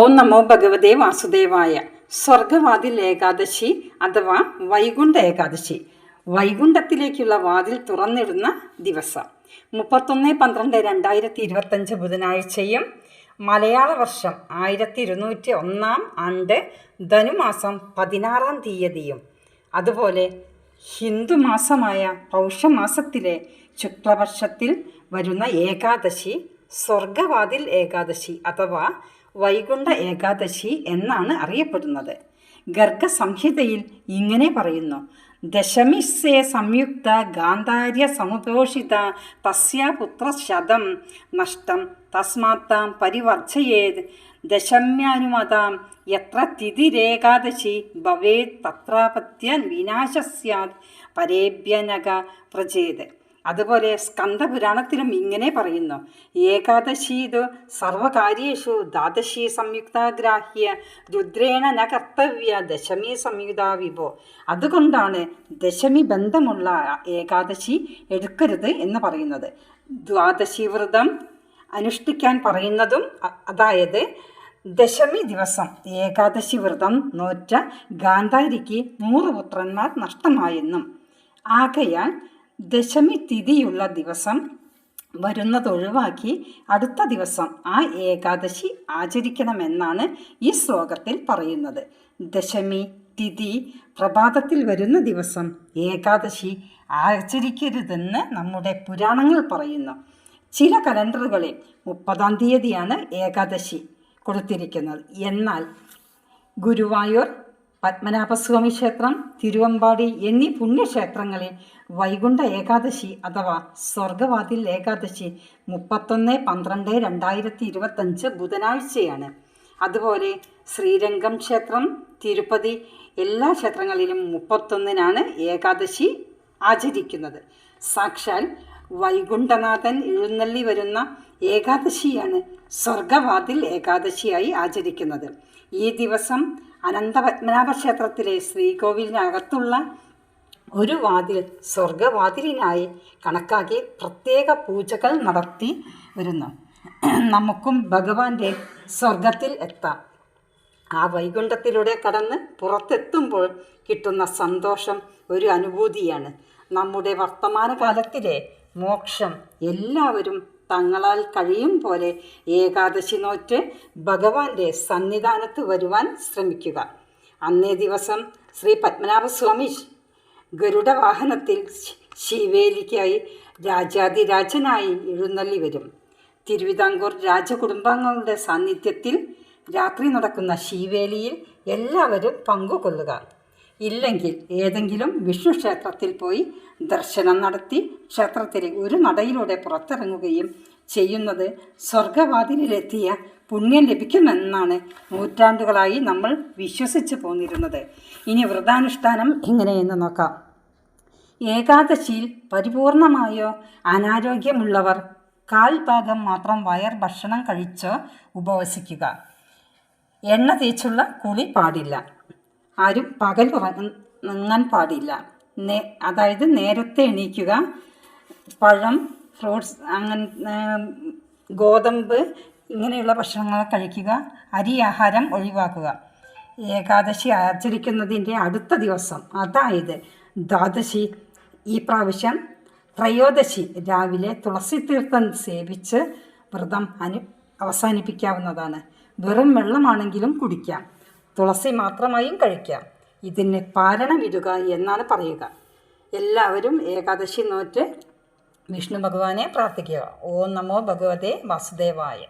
ഓം നമോ ഭഗവതേ വാസുദേവായ. സ്വർഗവാതിൽ ഏകാദശി അഥവാ വൈകുണ്ഠ ഏകാദശി. വൈകുണ്ഠത്തിലേക്കുള്ള വാതിൽ തുറന്നിടുന്ന ദിവസം. മുപ്പത്തൊന്ന് പന്ത്രണ്ട് രണ്ടായിരത്തി ഇരുപത്തഞ്ച് ബുധനാഴ്ചയും മലയാള വർഷം ആയിരത്തി ഇരുന്നൂറ്റി ഒന്നാം ആണ്ട് ധനുമാസം പതിനാറാം തീയതിയും. അതുപോലെ ഹിന്ദുമാസമായ പൗഷമാസത്തിലെ ശുക്ലവർഷത്തിൽ വരുന്ന ഏകാദശി സ്വർഗവാതിൽ ഏകാദശി അഥവാ വൈകുണ്ഠ ഏകാദശി എന്നാണ് അറിയപ്പെടുന്നത്. ഗർഗസംഹിതയിൽ ഇങ്ങനെ പറയുന്നു. ദശമിസ്സേ സംയുക്ത ഗാന്ധാര്യ സമുദോഷിത തസ്യ പുത്രശതം നഷ്ടം തസ്മാത്താം പരിവർജയേത് ദശമ്യാനുമതാം എത്ര തിഥിരേകാദശി ഭവേത് തത്രാപത്യ വിനാശ സ്യാത്. പരേഭ്യനക പ്രചേത് അതുപോലെ സ്കന്ദപുരാണത്തിലും ഇങ്ങനെ പറയുന്നു. ഏകാദശീതു സർവകാര്യേഷു ദ്വാദശി സംയുക്താഗ്രാഹ്യ രുദ്രേണ ന കർത്തവ്യ ദശമി സംയുക്ത വിഭോ. അതുകൊണ്ടാണ് ദശമി ബന്ധമുള്ള ഏകാദശി എടുക്കരുത് എന്ന് പറയുന്നത്. ദ്വാദശി വ്രതം അനുഷ്ഠിക്കാൻ പറയുന്നതും അതായത് ദശമി ദിവസം ഏകാദശി വ്രതം നോറ്റ ഗാന്ധാരിക്ക് നൂറ് പുത്രന്മാർ നഷ്ടമായെന്നും. ആകയാൽ ദശമി തിഥിയുള്ള ദിവസം വരുന്നത് ഒഴിവാക്കി അടുത്ത ദിവസം ആ ഏകാദശി ആചരിക്കണമെന്നാണ് ഈ ശ്ലോകത്തിൽ പറയുന്നത്. ദശമി തിഥി പ്രഭാതത്തിൽ വരുന്ന ദിവസം ഏകാദശി ആചരിക്കരുതെന്ന് നമ്മുടെ പുരാണങ്ങൾ പറയുന്നു. ചില കലണ്ടറുകളിൽ മുപ്പതാം തീയതിയാണ് ഏകാദശി കൊടുത്തിരിക്കുന്നത്. എന്നാൽ ഗുരുവായൂർ പത്മനാഭസ്വാമി ക്ഷേത്രം തിരുവമ്പാടി എന്നീ പുണ്യക്ഷേത്രങ്ങളിൽ വൈകുണ്ഠ ഏകാദശി അഥവാ സ്വർഗവാതിൽ ഏകാദശി മുപ്പത്തൊന്ന് പന്ത്രണ്ട് രണ്ടായിരത്തി ഇരുപത്തഞ്ച് ബുധനാഴ്ചയാണ്. അതുപോലെ ശ്രീരംഗം ക്ഷേത്രം തിരുപ്പതി എല്ലാ ക്ഷേത്രങ്ങളിലും മുപ്പത്തൊന്നിനാണ് ഏകാദശി ആചരിക്കുന്നത്. സാക്ഷാൽ വൈകുണ്ഠനാഥൻ എഴുന്നള്ളി വരുന്ന ഏകാദശിയാണ് സ്വർഗവാതിൽ ഏകാദശിയായി ആചരിക്കുന്നത്. ഈ ദിവസം അനന്തപത്മനാഭ ക്ഷേത്രത്തിലെ ശ്രീകോവിലിനകത്തുള്ള ഒരു വാതിൽ സ്വർഗവാതിലിനായി കണക്കാക്കി പ്രത്യേക പൂജകൾ നടത്തി വരുന്നു. നമുക്കും ഭഗവാന്റെ സ്വർഗത്തിൽ എത്താം. ആ വൈകുണ്ഠത്തിലൂടെ കടന്ന് പുറത്തെത്തുമ്പോൾ കിട്ടുന്ന സന്തോഷം ഒരു അനുഭൂതിയാണ്. നമ്മുടെ വർത്തമാനകാലത്തിലെ മോക്ഷം. എല്ലാവരും തങ്ങളാൽ കഴിയും പോലെ ഏകാദശി നോറ്റ് ഭഗവാന്റെ സന്നിധാനത്ത് വരുവാൻ ശ്രമിക്കുക. അന്നേ ദിവസം ശ്രീ പത്മനാഭസ്വാമി ഗരുഡ വാഹനത്തിൽ ശി- ശിവേലിക്കായി രാജാതിരാജനായി എഴുന്നള്ളി വരും. തിരുവിതാംകൂർ രാജകുടുംബാംഗങ്ങളുടെ സാന്നിധ്യത്തിൽ രാത്രി നടക്കുന്ന ശിവേലിയിൽ എല്ലാവരും പങ്കുകൊള്ളുക. ഇല്ലെങ്കിൽ ഏതെങ്കിലും വിഷ്ണു ക്ഷേത്രത്തിൽ പോയി ദർശനം നടത്തി ക്ഷേത്രത്തിലെ ഒരു നടയിലൂടെ പുറത്തിറങ്ങുകയും ചെയ്യുന്നത് സ്വർഗവാതിലിലെത്തിയ പുണ്യം ലഭിക്കുമെന്നാണ് നൂറ്റാണ്ടുകളായി നമ്മൾ വിശ്വസിച്ചു പോന്നിരുന്നത്. ഇനി വ്രതാനുഷ്ഠാനം എങ്ങനെയെന്ന് നോക്കാം. ഏകാദശിയിൽ പരിപൂർണമായോ അനാരോഗ്യമുള്ളവർ കാൽഭാഗം മാത്രം വയർ ഭക്ഷണം കഴിച്ചോ ഉപവസിക്കുക. എണ്ണ തേച്ചുള്ള കുളി പാടില്ല. ആരും പകൽ ഉറങ്ങാൻ പാടില്ല. അതായത് നേരത്തെ എണീക്കുക പഴം ഫ്രൂട്ട്സ് അങ്ങനെ ഗോതമ്പ് ഇങ്ങനെയുള്ള ഭക്ഷണങ്ങൾ കഴിക്കുക അരി ആഹാരം ഒഴിവാക്കുക. ഏകാദശി ആചരിക്കുന്നതിന്റെ അടുത്ത ദിവസം. അതായത് ദ്വാദശി. ഈ പ്രാവശ്യം ത്രയോദശി. രാവിലെ തുളസി തീർത്ഥം സേവിച്ച് വ്രതം അനു അവസാനിപ്പിക്കാവുന്നതാണ്. വെറും വെള്ളമാണെങ്കിലും കുടിക്കാം. തുളസി മാത്രമായും കഴിക്കാം. ഇതിന് പാരണമിടുക എന്നാണ് പറയുക. എല്ലാവരും ഏകാദശി നോറ്റ് വിഷ്ണു ഭഗവാനെ പ്രാർത്ഥിക്കുക. ഓം നമോ ഭഗവതേ വാസുദേവായ.